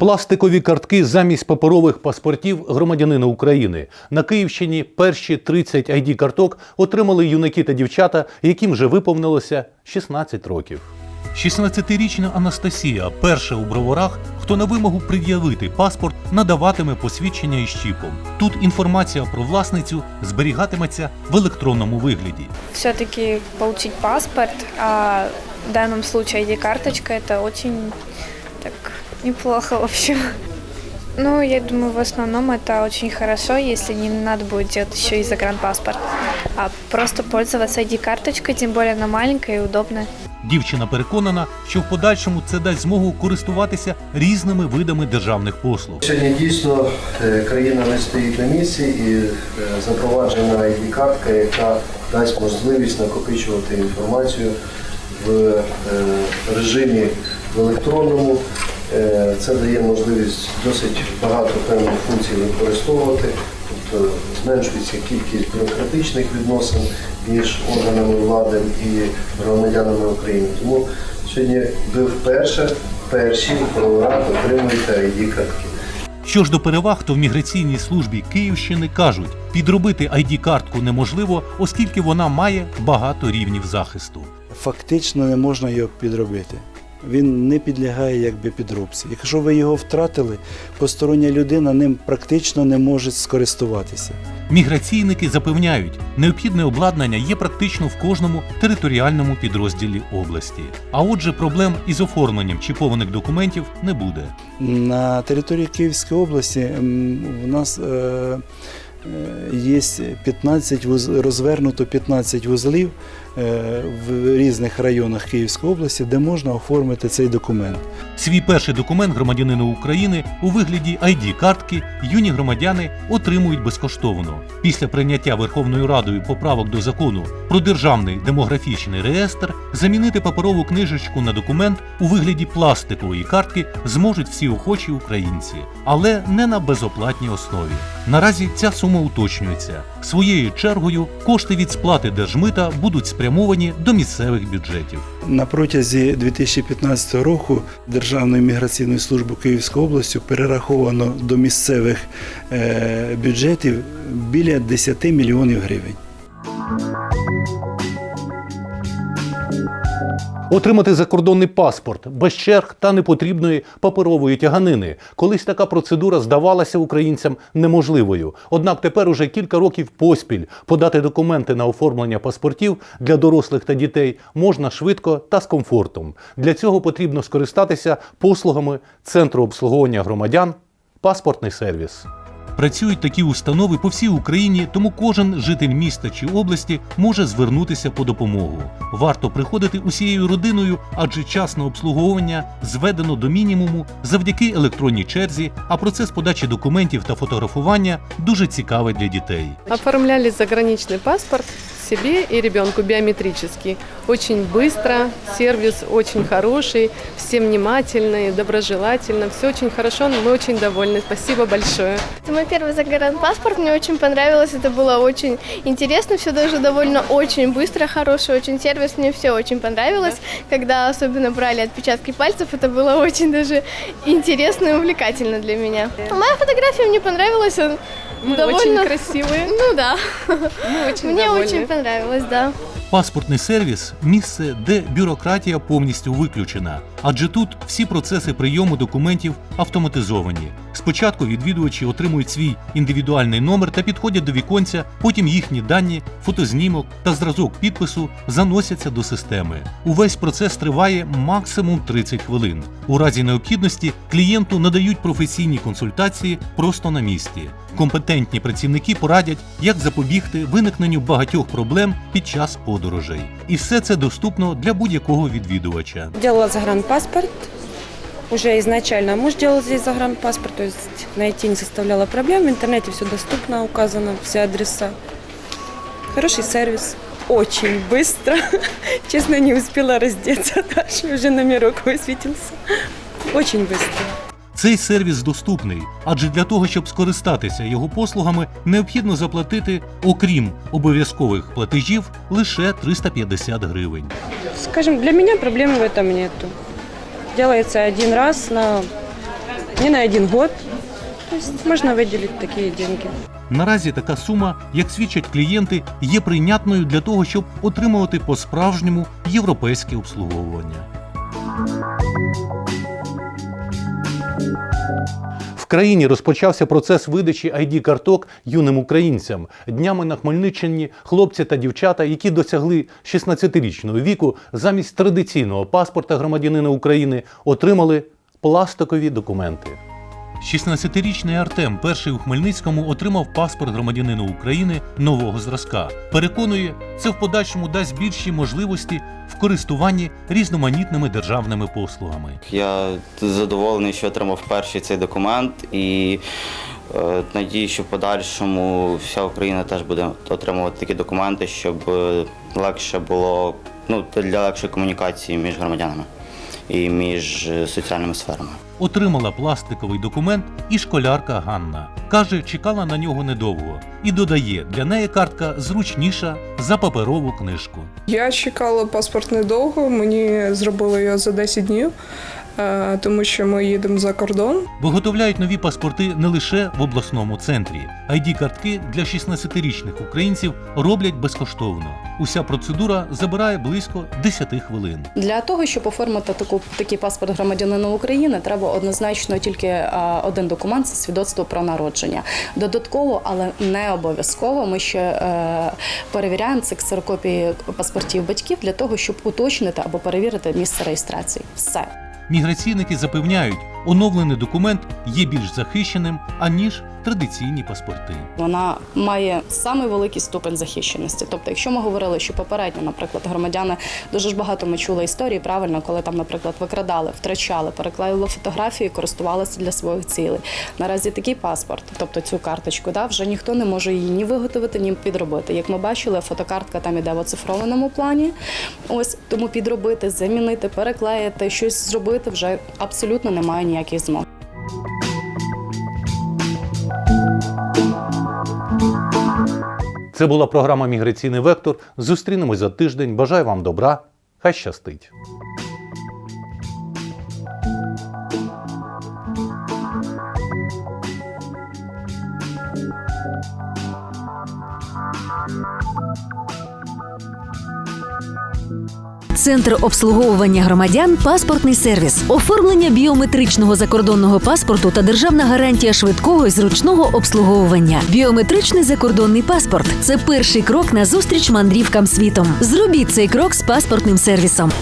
Пластикові картки замість паперових паспортів громадянина України. На Київщині перші 30 id карток отримали юнаки та дівчата, яким вже виповнилося 16 років. 16-річна Анастасія перша у броварах, хто на вимогу пред'явити паспорт надаватиме посвідчення із чіпом. Тут інформація про власницю зберігатиметься в електронному вигляді. все-таки получить паспорт, а в данном случае ID-карточка, это очень так неплохо вообще. Ну, я думаю, в основном это очень хорошо, если не надо будет делать еще и загранпаспорт, а просто пользоваться ID-карточкой, тем более она маленькая и удобная. Дівчина переконана, що в подальшому це дасть змогу користуватися різними видами державних послуг. Сьогодні дійсно е, країна не стоїть на місці і е, запроваджена ID-картка, яка дасть можливість накопичувати інформацію в е, режимі в електронному. Е, Це дає можливість досить багато певних функцій використовувати, тобто зменшується кількість бюрократичних відносин між органами влади і громадянами України. Тому сьогодні ви вперше перші проворак отримуєте ID-картки. Що ж до переваг, то в міграційній службі Київщини кажуть, підробити ID-картку неможливо, оскільки вона має багато рівнів захисту. фактично не можна його підробити. Він не підлягає якби підробці. Якщо ви його втратили, постороння людина ним практично не може скористуватися. Міграційники запевняють, необхідне обладнання є практично в кожному територіальному підрозділі області. А отже, проблем із оформленням чіпованих документів не буде. На території Київської області у нас е, є 15 вуз, розвернуто 15 вузлів е, в різних районах Київської області, де можна оформити цей документ. Свій перший документ громадянина України у вигляді ID-картки юні громадяни отримують безкоштовно. Після прийняття Верховною Радою поправок до закону про державний демографічний реєстр замінити паперову книжечку на документ у вигляді пластикової картки зможуть всі охочі українці, але не на безоплатній основі. Наразі ця сума уточнюється. Своєю чергою кошти від сплати держмита будуть спрямовані до місцевих бюджетів. На протязі 2015 року Державною міграційною службою Київської області перераховано до місцевих е, бюджетів біля 10 мільйонів гривень. Отримати закордонний паспорт без черг та непотрібної паперової тяганини. Колись така процедура здавалася українцям неможливою. Однак тепер уже кілька років поспіль подати документи на оформлення паспортів для дорослих та дітей можна швидко та з комфортом. Для цього потрібно скористатися послугами Центру обслуговування громадян паспортний сервіс. Працюють такі установи по всій Україні, тому кожен житель міста чи області може звернутися по допомогу. Варто приходити усією родиною, адже час на обслуговування зведено до мінімуму завдяки електронній черзі, а процес подачі документів та фотографування дуже цікавий для дітей. Оформляли заграничний паспорт себе и ребенку биометрический. Очень быстро, сервис очень хороший, все внимательные, доброжелательно, все очень хорошо, мы очень довольны. Спасибо большое. Это мой первый загранпаспорт, мне очень понравилось, это было очень интересно, все даже довольно очень быстро, хороший очень сервис, мне все очень понравилось. Когда особенно брали отпечатки пальцев, это было очень даже интересно и увлекательно для меня. Моя фотография мне понравилась, он Мы Довольно- очень красивые, Ну да, мы очень мне довольны. очень понравилось, да. Паспортний сервіс місце, де бюрократія повністю виключена, адже тут всі процеси прийому документів автоматизовані. Спочатку відвідувачі отримують свій індивідуальний номер та підходять до віконця, потім їхні дані, фотознімок та зразок підпису заносяться до системи. Увесь процес триває максимум 30 хвилин. У разі необхідності клієнту надають професійні консультації просто на місці. Компетентні працівники порадять, як запобігти виникненню багатьох проблем під час подорожей. І все це доступно для будь-якого відвідувача. Делала загранпаспорт. Уже изначально муж делал здесь загранпаспорт, то есть найти не составляло проблем. В интернете все доступно, указано, все адреса. Хороший сервис. Очень быстро. Честно, не успела раздеться даже, уже номерок высветился. Очень быстро. Цей сервіс доступний, адже для того, щоб скористатися його послугами, необхідно заплатити, окрім обов'язкових платежів, лише 350 гривень. Скажем, для меня проблем в этом нету. Делается один раз на не на один год. То есть можно выделить такие деньги. Наразі така сума, як свідчать клієнти, є прийнятною для того, щоб отримувати по-справжньому європейське обслуговування. Країні розпочався процес видачі id карток юним українцям. Днями на Хмельниччині хлопці та дівчата, які досягли 16-річного віку, замість традиційного паспорта громадянина України отримали пластикові документи. 16-річний Артем, перший у Хмельницькому, отримав паспорт громадянина України нового зразка. Переконує, це в подальшому дасть більші можливості в користуванні різноманітними державними послугами. Я задоволений, що отримав перший цей документ і е, надію, що в подальшому вся Україна теж буде отримувати такі документи, щоб е, легше було ну, для легшої комунікації між громадянами і між е, соціальними сферами. Отримала пластиковий документ і школярка Ганна. Каже, чекала на нього недовго і додає, для неї картка зручніша за паперову книжку. Я чекала паспорт недовго, мені зробили його за 10 днів, тому що ми їдемо за кордон. Виготовляють нові паспорти не лише в обласному центрі. id картки для 16-річних українців роблять безкоштовно. Уся процедура забирає близько 10 хвилин. Для того, щоб оформити таку такий паспорт громадянина України, треба однозначно тільки е, один документ це свідоцтво про народження. Додатково, але не обов'язково, ми ще е, перевіряємо це ксерокопії паспортів батьків для того, щоб уточнити або перевірити місце реєстрації. Все. Міграційники запевняють, оновлений документ є більш захищеним аніж традиційні паспорти. Вона має самий великий ступень захищеності. Тобто, якщо ми говорили, що попередньо, наприклад, громадяни дуже ж багато ми чули історії, правильно, коли там, наприклад, викрадали, втрачали, переклеїли фотографії, користувалися для своїх цілей. Наразі такий паспорт, тобто цю карточку, да, вже ніхто не може її ні виготовити, ні підробити. Як ми бачили, фотокартка там іде в оцифрованому плані. Ось тому підробити, замінити, переклеїти, щось зробити вже абсолютно немає ніяких змог. Це була програма Міграційний вектор. Зустрінемось за тиждень. Бажаю вам добра. Хай щастить. Центр обслуговування громадян паспортний сервіс, оформлення біометричного закордонного паспорту та державна гарантія швидкого і зручного обслуговування. Біометричний закордонний паспорт це перший крок на зустріч мандрівкам світом. Зробіть цей крок з паспортним сервісом.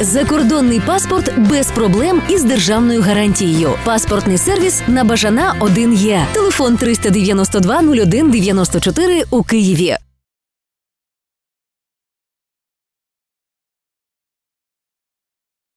Закордонний паспорт без проблем із державною гарантією. Паспортний сервіс на Бажана 1 є. Телефон 392 01 94 у Києві.